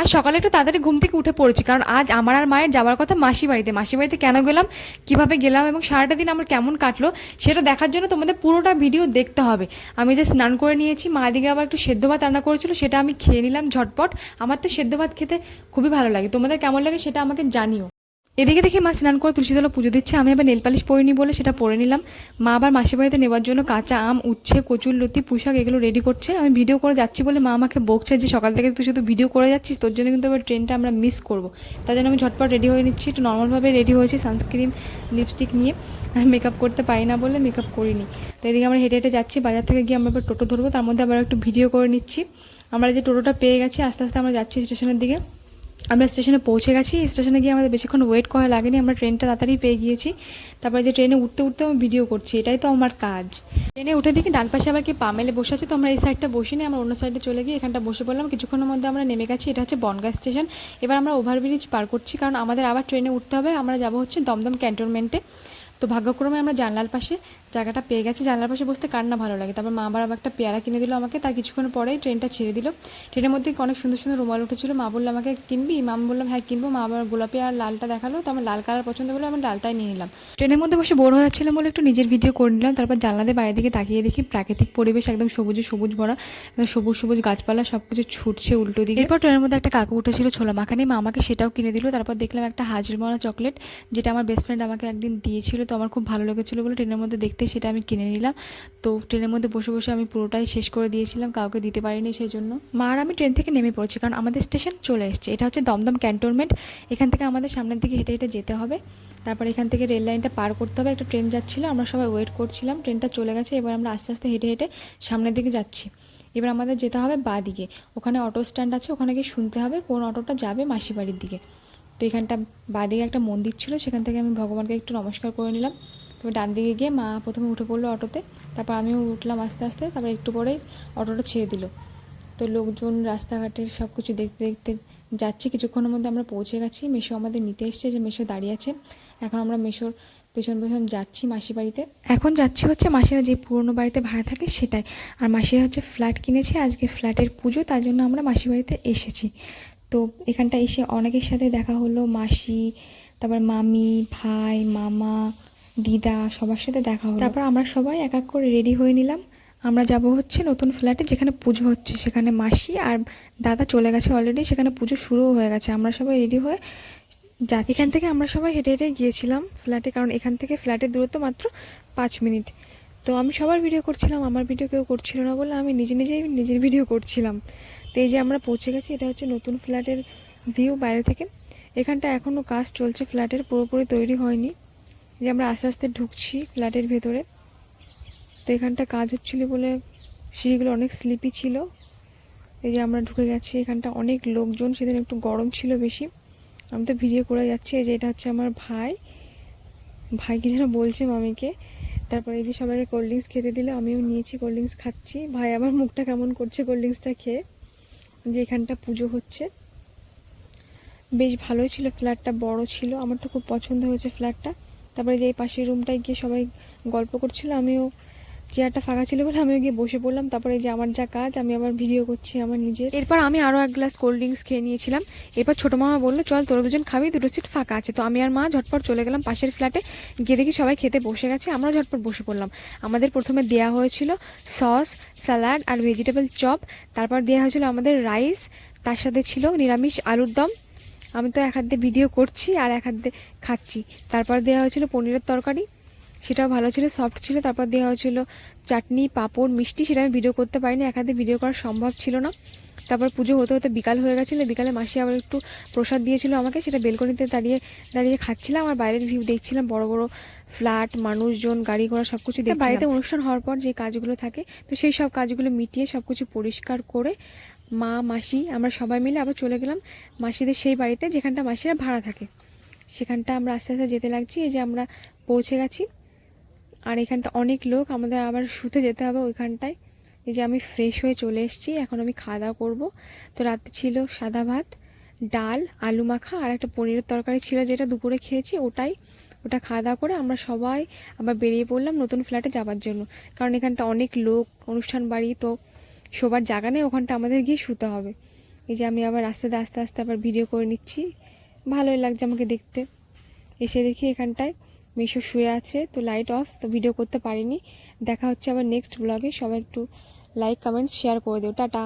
আজ সকালে একটু তাড়াতাড়ি ঘুম থেকে উঠে পড়েছি, কারণ আজ আমার আর মায়ের যাওয়ার কথা মাসি বাড়িতে। মাসি বাড়িতে কেন গেলাম, কীভাবে গেলাম এবং সারাটা দিন আমার কেমন কাটলো, সেটা দেখার জন্য তোমাদের পুরোটা ভিডিও দেখতে হবে। আমি যে স্নান করে নিয়েছি, মা দিকে আবার একটু সেদ্ধ ভাত রান্না করেছিল, সেটা আমি খেয়ে নিলাম ঝটপট। আমার তো সেদ্ধ ভাত খেতে খুবই ভালো লাগে। তোমাদের কেমন লাগে সেটা আমাকে জানিও। এদিকে দেখি মা স্নান করে তুলসীতলা পুজো দিচ্ছে। আমি আবার নেল পালিশ পরিনি বলে সেটা পরে নিলাম। মা আবার মাসির বাড়িতে নেওয়ার জন্য কাঁচা আম, উচ্ছে, কচুর লতি পুশাক এগুলো রেডি করছে। আমি ভিডিও করে যাচ্ছি বলে মা আমাকে বকছে যে সকাল থেকে তুই শুধু ভিডিও করে যাচ্ছিস, তোর জন্য কিন্তু আবার ট্রেনটা আমরা মিস করব। তার জন্য আমি ঝটপট রেডি হয়ে নিচ্ছি। একটু নর্মালভাবে রেডি হয়েছি সানস্ক্রিন লিপস্টিক নিয়ে। আমি মেকআপ করতে পারি না বলে মেকআপ করিনি। তো এদিকে আমরা হেঁটে হেঁটে যাচ্ছি। বাজার থেকে গিয়ে আমরা আবার টোটো ধরবো। তার মধ্যে আবার একটু ভিডিও করে নিচ্ছি। আমরা যে টোটোটা পেয়ে গেছি, আস্তে আস্তে আমরা যাচ্ছি স্টেশনের দিকে। আমরা স্টেশনে পৌঁছে গেছি। স্টেশনে গিয়ে আমাদের বেশিক্ষণ ওয়েট করা লাগেনি। আমরা ট্রেনটা তাড়াতাড়ি পেয়ে গিয়েছি। তারপরে যে ট্রেনে উঠতে উঠতে আমি ভিডিও করছি। এটাই তো আমার কাজ। ট্রেনে উঠে দেখি ডান পাশে আবার কি পামেলে বসে আছে। তো আমরা এই সাইডটা বসিনি। আমরা অন্য সাইডে চলে গিয়ে এখানটা বসে পড়লাম। কিছুক্ষণের মধ্যে আমরা নেমে গেছি। এটা হচ্ছে বনগা স্টেশন এবার আমরা ওভারব্রিজ পার করছি। কারণ আমাদের আবার ট্রেনে উঠতে হবে। আমরা যাব হচ্ছে দমদম ক্যান্টনমেন্টে তো ভাগ্যক্রমে আমরা জানলার পাশে জায়গাটা পেয়ে গেছি। জানলার পাশে বসতে কার না ভালো লাগে। তারপর মা আবার একটা পেয়ারা কিনে দিল আমাকে। তার কিছুক্ষণ পরেই ট্রেনটা ছেড়ে দিল। ট্রেনের মধ্যে অনেক সুন্দর সুন্দর রুমাল উঠেছিল। মা বলল, আমাকে কিনবি? মা বললাম হ্যাঁ কিনবো। মা আবার গোলাপি আর লালটা দেখাল। তো আমার লাল কালার পছন্দ বলে আমি লালটাই নিয়ে নিলাম। ট্রেনের মধ্যে বসে বোর হয়ে যাচ্ছিলাম বলে একটু নিজের ভিডিও করে নিলাম। তারপর জানলাতে বাইরের দিকে তাকিয়ে দেখি প্রাকৃতিক পরিবেশ একদম সবুজে সবুজ ভরা। সবুজ সবুজ গাছপালা সব কিছু ছুটছে উল্টো দিকে। এরপর ট্রেনের মধ্যে একটা কাকু উঠেছিল, ছোলা মাখানি মা আমাকে সেটাও কিনে দিল। তারপর দেখলাম একটা হাজরমলা চকলেট, যেটা আমার বেস্ট ফ্রেন্ড আমাকে একদিন দিয়েছিল। তো আমার খুব ভালো লেগেছিলো বলে ট্রেনের মধ্যে দেখতে সেটা আমি কিনে নিলাম। তো ট্রেনের মধ্যে বসে বসে আমি পুরোটাই শেষ করে দিয়েছিলাম, কাউকে দিতে পারিনি সেই জন্য মার, আমি ট্রেন থেকে নেমে পড়েছি কারণ আমাদের স্টেশন চলে এসছে। এটা হচ্ছে দমদম ক্যান্টনমেন্ট। এখান থেকে আমাদের সামনের দিকে হেঁটে হেঁটে যেতে হবে। তারপর এখান থেকে রেল লাইনটা পার করতে হবে। একটা ট্রেন যাচ্ছিল, আমরা সবাই ওয়েট করছিলাম। ট্রেনটা চলে গেছে, এবার আমরা আস্তে আস্তে হেঁটে হেঁটে সামনের দিকে যাচ্ছি। এবার আমাদের যেতে হবে বা দিকে। ওখানে অটো স্ট্যান্ড আছে, ওখানে গিয়ে শুনতে হবে কোন অটোটা যাবে মাসি বাড়ির দিকে। তো এখানটা বাদিকে একটা মন্দির ছিল, সেখান থেকে আমি ভগবানকে একটু নমস্কার করে নিলাম। তারপর ডান দিকে গিয়ে মা প্রথমে উঠে পড়ল অটোতে, তারপর আমিও উঠলাম আস্তে আস্তে, তারপর একটু পরেই অটোটা ছেড়ে দিল। তো লোকজন রাস্তাঘাটের সব কিছু দেখতে দেখতে যাচ্ছি, কিছুক্ষণের মধ্যে আমরা পৌঁছে গেছি। মেশো আমাদের নিতে এসছে যে মেশো দাঁড়িয়ে আছে। এখন আমরা মেশোর পেছন পেছন যাচ্ছি মাসি বাড়িতে। এখন যাচ্ছি হচ্ছে মাসিরা যে পুরনো বাড়িতে ভাড়া থাকে সেটাই। আর মাসিরা হচ্ছে ফ্ল্যাট কিনেছে, আজকে ফ্ল্যাটের পুজো, তার জন্য আমরা মাসি বাড়িতে এসেছি। তো এখানটা এসে অনেকের সাথে দেখা হলো মাসি তারপর মামি ভাই মামা দিদা সবার সাথে দেখা হলো। তারপর আমরা সবাই এক এক করে রেডি হয়ে নিলাম। আমরা যাব হচ্ছে নতুন ফ্ল্যাটে যেখানে পুজো হচ্ছে সেখানে মাসি আর দাদা চলে গেছে অলরেডি সেখানে পুজো শুরুও হয়ে গেছে। আমরা সবাই রেডি হয়ে যা এখান থেকে আমরা সবাই হেঁটে হেঁটে গিয়েছিলাম ফ্ল্যাটে কারণ এখান থেকে ফ্ল্যাটের দূরত্ব মাত্র পাঁচ মিনিট। তো আমি সবার ভিডিও করছিলাম আমার ভিডিও কেউ করছিল না বলে আমি নিজে নিজেই নিজের ভিডিও করছিলাম। তো এই যে আমরা পৌঁছে গেছি, এটা হচ্ছে নতুন ফ্ল্যাটের ভিউ বাইরে থেকে। এখানটা এখনও কাজ চলছে, ফ্ল্যাটের পুরোপুরি তৈরি হয়নি। যে আমরা আস্তে আস্তে ঢুকছি ফ্ল্যাটের ভেতরে। তো এখানটা কাজ হচ্ছিল বলে সিঁড়িগুলো অনেক স্লিপি ছিল। এই যে আমরা ঢুকে গেছি, এখানটা অনেক লোকজন, সেদিন একটু গরম ছিল বেশি। আমি তো ভিডিও করে যাচ্ছি, এই যে এটা হচ্ছে আমার ভাই। ভাই কি যেন বলছে মামিকে। তারপরে এই যে সবাইকে কোল্ড ড্রিঙ্কস খেতে দিলে, আমিও নিয়েছি কোল্ড ড্রিঙ্কস খাচ্ছি। ভাই, আমার মুখটা কেমন করছে কোল্ড ড্রিঙ্কসটা খেয়ে? যে এখানটা পুজো হচ্ছে। বেশ ভালোই ছিল ফ্ল্যাটটা, বড় ছিল। আমার তো খুব পছন্দ হয়েছে ফ্ল্যাটটা। তারপরে যে এই পাশের রুমটায় গিয়ে সবাই গল্প করছিল, আমিও চেয়ারটা ফাঁকা ছিল বলে আমিও গিয়ে বসে পড়লাম। তারপরে যে আমার যা কাজ, আমি আবার ভিডিও করছি আমার নিজের। এরপর আমি আরও এক গ্লাস কোল্ড ড্রিঙ্কস খেয়ে নিয়েছিলাম। এরপর ছোটো মামা বলল, চল তোরা দুজন খাবি, দুটো সিট ফাঁকা আছে। তো আমি আর মা ঝটপট চলে গেলাম পাশের ফ্ল্যাটে গিয়ে দেখি সবাই খেতে বসে গেছে আমরা ঝটপট বসে পড়লাম। আমাদের প্রথমে দেয়া হয়েছিল সস স্যালাড আর ভেজিটেবল চপ তারপর দেওয়া হয়েছিল আমাদের রাইস তার সাথে ছিল নিরামিষ আলুর দম। আমি তো এক হাত দিয়ে ভিডিও করছি আর এক হাত দিয়ে খাচ্ছি। তারপর দেওয়া হয়েছিল পনিরের তরকারি। সেটাও ভালো ছিল সফট ছিল। তারপর দেওয়া হয়েছিল চাটনি পাঁপড় মিষ্টি সেটা আমি ভিডিও করতে পারিনি। এক হাতে ভিডিও করা সম্ভব ছিল না। তারপর পুজো হতে হতে বিকাল হয়ে গেছিল। বিকালে মাসি আবার একটু প্রসাদ দিয়েছিল আমাকে সেটা বেলকনিতে দাঁড়িয়ে দাঁড়িয়ে খাচ্ছিলাম। আর বাইরের ভিউ দেখছিলাম বড় বড় ফ্ল্যাট মানুষজন গাড়ি ঘোড়া সব কিছু দেখছিলাম। বাড়িতে অনুষ্ঠান হওয়ার পর যে কাজগুলো থাকে তো সেই সব কাজগুলো মিটিয়ে সব কিছু পরিষ্কার করে মা মাসি আমরা সবাই মিলে আবার চলে গেলাম মাসিদের সেই বাড়িতে যেখানটা মাসিরা ভাড়া থাকে। সেখানটা আমরা আস্তে আস্তে যেতে লাগছি। এই যে আমরা পৌঁছে গেছি। আর এখানটা অনেক লোক, আমাদের আবার শুতে যেতে হবে ওইখানটায়। এই যে আমি ফ্রেশ হয়ে চলে এসেছি, এখন আমি খাওয়া দাওয়া করব। তো রাতে ছিল সাদা ভাত, ডাল, আলু মাখা আর একটা পনিরের তরকারি ছিল যেটা দুপুরে খেয়েছি, ওটাই। ওটা খাওয়া দাওয়া করে আমরা সবাই আবার বেরিয়ে পড়লাম নতুন ফ্ল্যাটে যাওয়ার জন্য। কারণ এখানটা অনেক লোক, অনুষ্ঠান বাড়ি, তো শোবার জায়গা নেই, ওখানটা আমাদের গিয়ে শুতে হবে। এই যে আমি আবার আস্তে আস্তে আস্তে আস্তে আবার ভিডিও করে নিচ্ছি। ভালোই লাগছে আমাকে দেখতে। এসে দেখি এখানটায়। মিশো শুয়ে আছে, তো লাইট অফ তো ভিডিও করতে পারিনি। দেখা হচ্ছে আবার নেক্সট ব্লগে সবাই একটু লাইক কমেন্টস শেয়ার করে দিও। টাটা।